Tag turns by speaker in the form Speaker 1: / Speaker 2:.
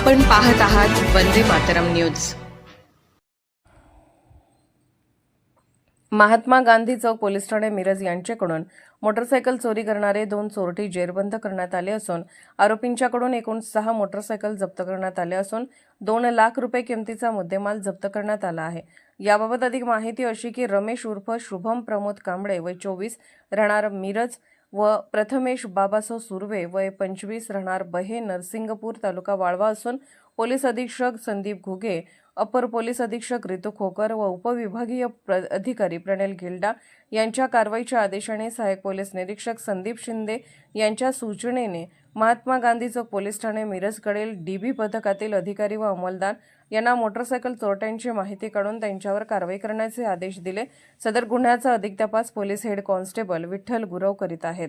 Speaker 1: आपण पाहत आहात वंदे मातरम न्यूज.
Speaker 2: महात्मा गांधी चौक पोलीस ठाणे मिरज यांच्याकडून मोटरसायकल चोरी करणारे दोन चोरटी जेरबंद करण्यात आले असून आरोपींच्याकडून एकूण सहा मोटरसायकल जप्त करण्यात आले असून दोन लाख रुपये किमतीचा मुद्देमाल जप्त करण्यात आला आहे. याबाबत अधिक माहिती अशी की रमेश उर्फ शुभम प्रमोद कांबळे वय चोवीस राहणार मिरज व प्रथमेश बाबासाहेब सुर्वे वय पंचवीस राहणार बहे नरसिंगपूर तालुका वाळवा असून पोलीस अधीक्षक संदीप घुगे अपर पोलीस अधीक्षक रितू खोकर व उपविभागीय प्र अधिकारी प्रणेल गिल्डा यांच्या कारवाईच्या आदेशाने सहाय्यक पोलीस निरीक्षक संदीप शिंदे यांच्या सूचनेने महात्मा गांधी चौक पोलीस ठाणे मिरजकडील डीबी पथकातील अधिकारी व अंमलदार यांना मोटरसायकल चोरट्यांची माहिती काढून त्यांच्यावर कारवाई करण्याचे आदेश दिले. सदर गुन्ह्याचा अधिक तपास police head constable Vitthal Gurav करीत आहेत.